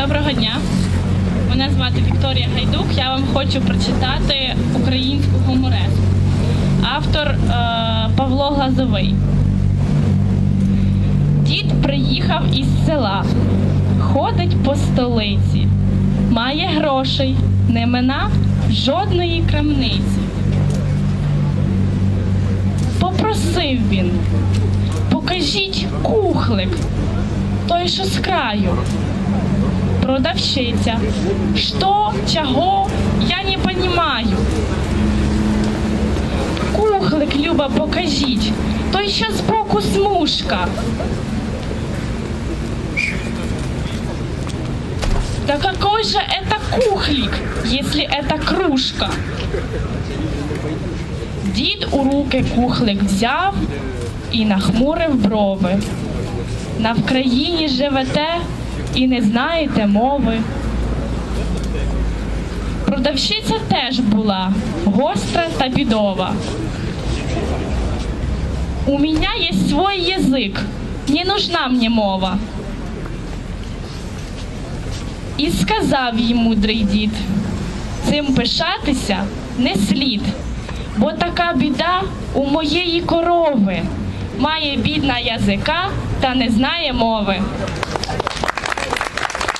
Доброго дня. Мене звати Вікторія Гайдук. Я вам хочу прочитати українську гумореску. Автор е, Павло Глазовий. Дід приїхав із села, ходить по столиці, має грошей, не мина жодної крамниці. Попросив він, покажіть кухлик, той, що з краю. Продавщиця. Что, чого, я не понимаю. Кухлик, Люба, покажіть. Той, що збоку смужка. Да какой же это кухлик, если это кружка? Дід у руки кухлик взяв і нахмурив брови. На Вкраїні живете і не знаєте мови. Продавщиця теж була гостра та бідова. У меня есть свой язык, не нужна мне мова. І сказав їй мудрий дід, цим пишатися не слід, бо така біда у моєї корови має бідна язика та не знає мови.